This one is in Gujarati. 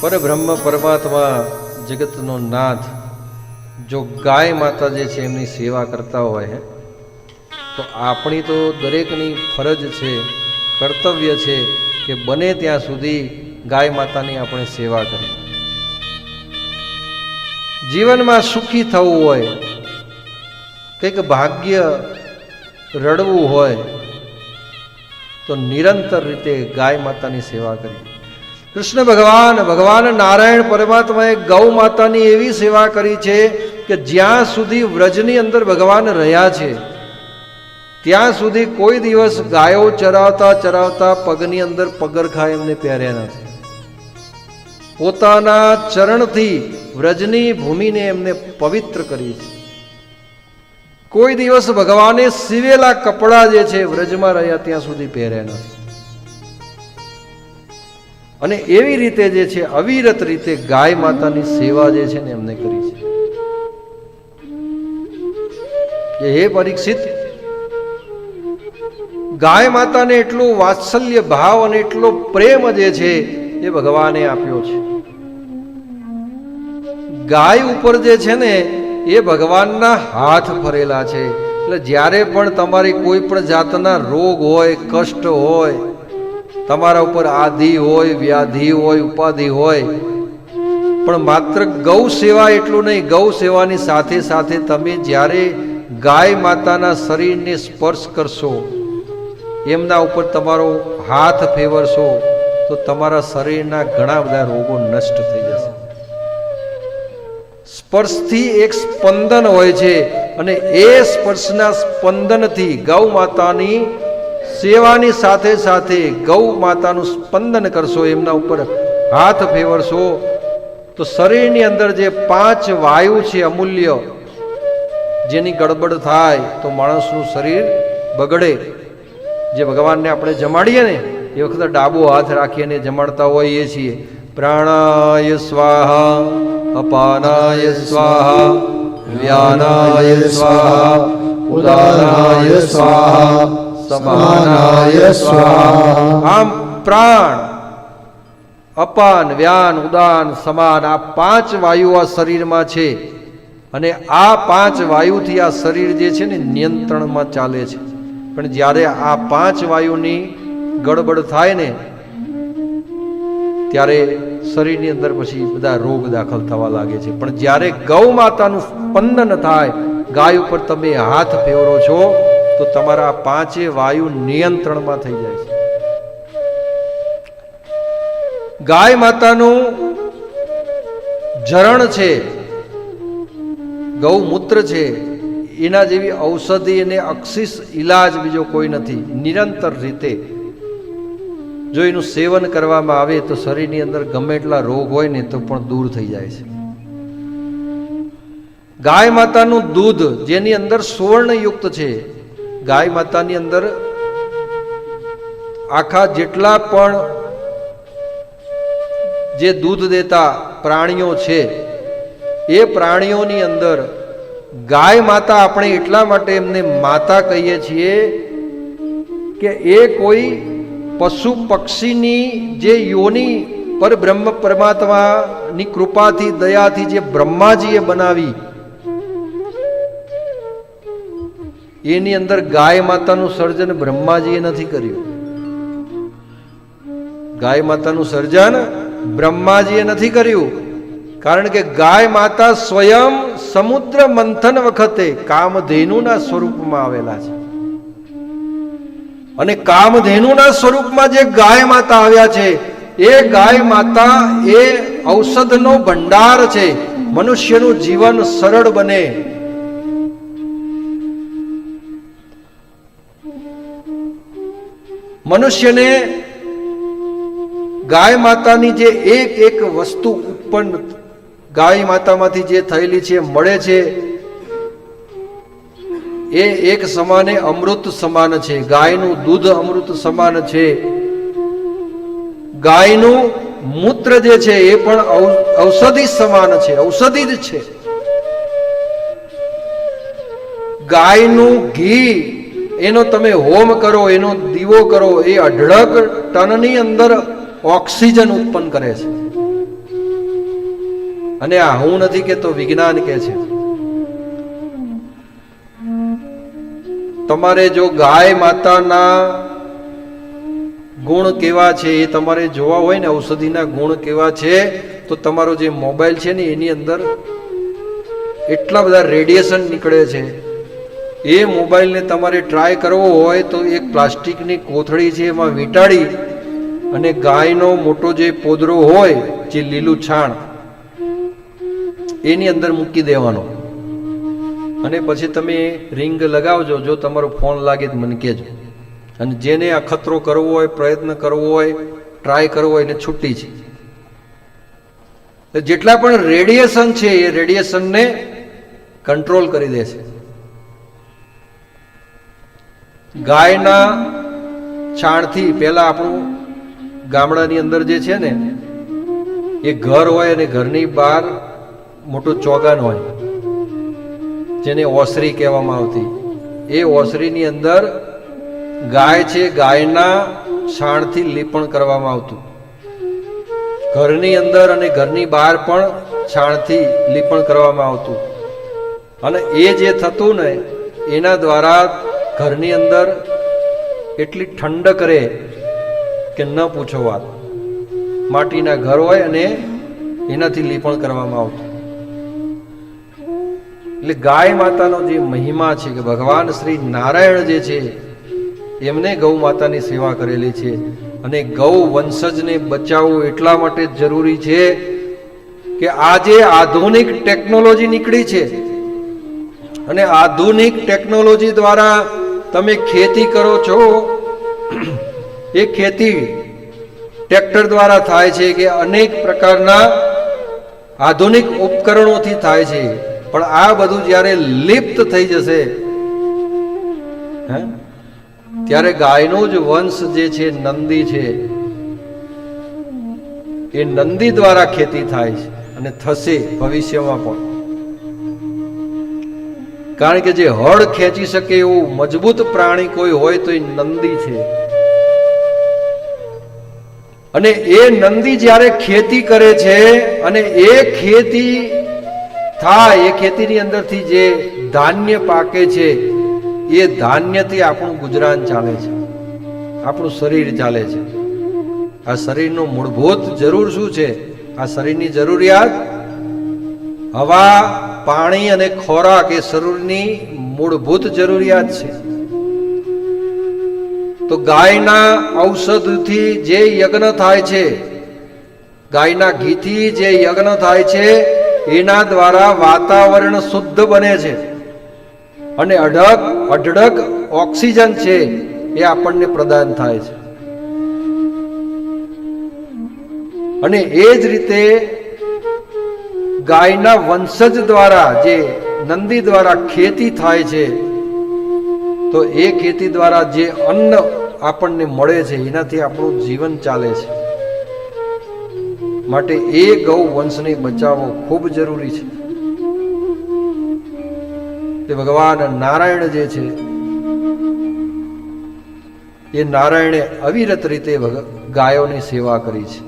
પરબ્રહ્મ પરમાત્મા જગતનો નાથ જો ગાય માતા જે છે એમની સેવા કરતા હોય તો આપણી તો દરેકની ફરજ છે, કર્તવ્ય છે કે બને ત્યાં સુધી ગાય માતાની આપણે સેવા કરીએ. જીવનમાં સુખી થવું હોય, કંઈક ભાગ્ય રડવું હોય, તો નિરંતર રીતે ગાય માતાની સેવા કરીએ. કૃષ્ણ ભગવાન ભગવાન નારાયણ પરમાત્માએ ગૌ માતાની એવી સેવા કરી છે કે જ્યાં સુધી વ્રજની અંદર ભગવાન રહ્યા છે, ત્યાં સુધી કોઈ દિવસ ગાયો ચરાવતા ચરાવતા પગની અંદર પગરખા એમને પહેર્યા નથી પોતાના ચરણથી વ્રજની ભૂમિને એમને પવિત્ર કરી છે. કોઈ દિવસ ભગવાને સીવેલા કપડાં જે છે, વ્રજમાં રહ્યા ત્યાં સુધી પહેર્યા નથી અને એવી રીતે જે છે, અવિરત રીતે ગાય માતાની સેવા જે છે ને એમને કરી છે. હે પરીક્ષિત, ગાય માતાને એટલું વાત્સલ્ય ભાવ અને એટલો પ્રેમ જે છે, એ ભગવાને આપ્યો છે. ગાય ઉપર જે છે ને, એ ભગવાનના હાથ ફરેલા છે. એટલે જ્યારે પણ તમારી કોઈ પણ જાતના રોગ હોય, કષ્ટ હોય તમારા ઉપર આધિ હોય, વ્યાધિ હોય, ઉપાધિ હોય, પણ માત્ર ગૌ સેવા એટલું નહીં, ગૌ સેવાની સાથે સાથે તમે જ્યારે ગાય માતાના શરીરને સ્પર્શ કરશો, એમના ઉપર તમારો હાથ ફેરવશો તો તમારા શરીરના ઘણા બધા રોગો નષ્ટ થઈ જશે. સ્પર્શથી એક સ્પંદન હોય છે, અને એ સ્પર્શના સ્પંદનથી ગૌ માતાની સેવાની સાથે સાથે ગૌ માતાનું સ્પંદન કરશો, એમના ઉપર હાથ ફેવરશો, તો શરીરની અંદર જે પાંચ વાયુ છે અમૂલ્ય, જેની ગડબડ થાય તો માણસનું શરીર બગડે. જે ભગવાનને આપણે જમાડીએ ને, એ વખતે ડાબો હાથ રાખીને જમાડતા હોઈએ છીએ. પ્રાણાય સ્વાહા, અપાનાય સ્વાહા, વ્યાનાય સ્વાહા, ઉદાનાય સ્વાહા સમાનાય સ્વાહા. આમ પ્રાણ, અપાન, વ્યાન, ઉદાન, સમાન આ પાંચ વાયુ આ શરીરમાં છે. અને આ પાંચ વાયુથી આ શરીર જે છે ને નિયંત્રણમાં ચાલે છે. પણ જ્યારે આ પાંચ વાયુની ગડબડ થાય ને, ત્યારે શરીરની અંદર પછી બધા રોગ દાખલ થવા લાગે છે. પણ જ્યારે ગૌ માતાનું સ્પંદન થાય, ગાય ઉપર તમે હાથ ફેરવો છો તો તમારા પાંચે વાયુ નિયંત્રણમાં થઈ જાય છે. ગાય માતાનું જરણ છે, ગૌમૂત્ર છે, એના જેવી ઔષધિ અને અક્ષિસ ઈલાજ બીજો કોઈ નથી. નિરંતર રીતે જો એનું સેવન કરવામાં આવે તો શરીરની અંદર ગમે એટલા રોગ હોય ને તો પણ દૂર થઈ જાય છે. ગાય માતાનું દૂધ જેની અંદર સુવર્ણયુક્ત છે ગાય માતાની અંદર આખા જેટલા પણ જે દૂધ દેતા પ્રાણીઓ છે, એ પ્રાણીઓની અંદર ગાય માતા આપણે એટલા માટે એમને માતા કહીએ છીએ કે એ કોઈ પશુ પક્ષીની જે યોની પર બ્રહ્મ પરમાત્માની કૃપાથી, દયાથી જે બ્રહ્માજીએ બનાવી એની અંદર ગાય માતાનું સર્જન બ્રહ્માજીએ નથી કર્યું. ગાય માતાનું સર્જન બ્રહ્માજીએ નથી કર્યું. કારણ કે ગાય માતા સ્વયં સમુદ્ર મંથન વખતે કામધેનુના સ્વરૂપમાં આવેલા છે. અને કામધેનુના સ્વરૂપમાં જે ગાય માતા આવ્યા છે, એ ગાય માતા એ ઔષધનો ભંડાર છે. મનુષ્યનું જીવન સરળ બને. મનુષ્યને ગાય માતાની જે એક એક વસ્તુ ઉત્પન્ન ગાય માતામાંથી જે થયેલી છે, મળે છે, એ એક સમાને અમૃત સમાન છે. ગાયનું દૂધ અમૃત સમાન છે. ગાયનું મૂત્ર જે છે, એ પણ ઔષધિ સમાન છે, ઔષધિ જ છે. ગાયનું ઘી એનો તમે હોમ કરો, એનો દીવો કરો, એ અઢળક ટનની અંદર ઓક્સિજન ઉત્પન્ન કરે છે. અને આ હું નથી કહેતો, વિજ્ઞાન કે છે. તમારે જો ગાય માતાના ગુણ કેવા છે, એ તમારે જોવા હોય ને, ઔષધિના ગુણ કેવા છે, તો તમારો જે મોબાઈલ છે ને, એની અંદર એટલા બધા રેડિયેશન નીકળે છે. એ મોબાઈલને તમારે ટ્રાય કરવો હોય તો એક પ્લાસ્ટિકની કોથળી છે એમાં વીંટાળી અને ગાયનો મોટો જે પોદરો હોય જે લીલું છાણ, એની અંદર મૂકી દેવાનો. અને પછી તમે રિંગ લગાવજો, જો તમારો ફોન લાગે તો મને કહેજો અને જેને અખતરો કરવો હોય, પ્રયત્ન કરવો હોય ટ્રાય કરવો હોય, એને છૂટી છે જેટલા પણ રેડિયેશન છે, એ રેડિયેશનને કંટ્રોલ કરી દે છે. ગાયના છાણથી પહેલાં આપણું ગામડાની અંદર જે છે ને, એ ઘર હોય અને ઘરની બહાર મોટું ચોગાન હોય, જેને ઓસરી કહેવામાં આવતી. એ ઓસરીની અંદર ગાય છે, ગાયના છાણથી લીપણ કરવામાં આવતું. ઘરની અંદર અને ઘરની બહાર પણ છાણથી લીપણ કરવામાં આવતું. અને એ જે થતું ને, એના દ્વારા ઘરની અંદર એટલી ઠંડક રહે કે ન પૂછો વાત. માટીના ઘર હોય અને એનાથી લીપણ કરવામાં આવતું. એટલે ગાય માતાનો જે મહિમા છે કે ભગવાન શ્રી નારાયણ જે છે, એમને ગૌ માતાની સેવા કરેલી છે. અને ગૌ વંશજને બચાવવું એટલા માટે જરૂરી છે કે આજે આધુનિક ટેકનોલોજી નીકળી છે. અને આધુનિક ટેકનોલોજી દ્વારા તમે ખેતી કરો છો, એ ખેતી ટ્રેક્ટર દ્વારા થાય છે કે અનેક પ્રકારના આધુનિક ઉપકરણોથી થાય છે. પણ આ બધું જ્યારે લિપ્ત થઈ જશે ત્યારે ગાયનો જ વંશ જે છે, નંદી છે, એ નંદી દ્વારા ખેતી થાય છે અને થશે ભવિષ્યમાં પણ. કારણ કે જે હળ ખેંચી શકે એવું મજબૂત પ્રાણી કોઈ હોય તો એ નંદી છે. અને એ નંદી જ્યારે ખેતી કરે છે અને એ ખેતી થાય, એ ખેતીની અંદરથી જે ધાન્ય પાકે છે, એ ધાન્યથી આપણું ગુજરાન ચાલે છે. આપણું શરીર ચાલે છે. આ શરીરનું મૂળભૂત જરૂર શું છે? આ શરીરની જરૂરિયાત હવા, પાણી અને ખોરાક એ શરીરની મૂળભૂત જરૂરિયાત છે. તો ગાયના ઔષધથી જે યજ્ઞ થાય છે, ગાયના ઘીથી જે યજ્ઞ થાય છે, એના દ્વારા વાતાવરણ શુદ્ધ બને છે. અને અઢક અઢળક ઓક્સિજન છે એ આપણને પ્રદાન થાય છે. અને એ જ રીતે ગાયના વંશજ દ્વારા જે નંદી દ્વારા ખેતી થાય છે, તો એ ખેતી દ્વારા જે અન્ન આપણને મળે છે, એનાથી આપણું જીવન ચાલે છે. માટે એ ગૌ વંશને બચાવવો ખૂબ જરૂરી છે. તે ભગવાન નારાયણ જે છે, એ નારાયણે અવિરત રીતે ગાયોની સેવા કરી છે.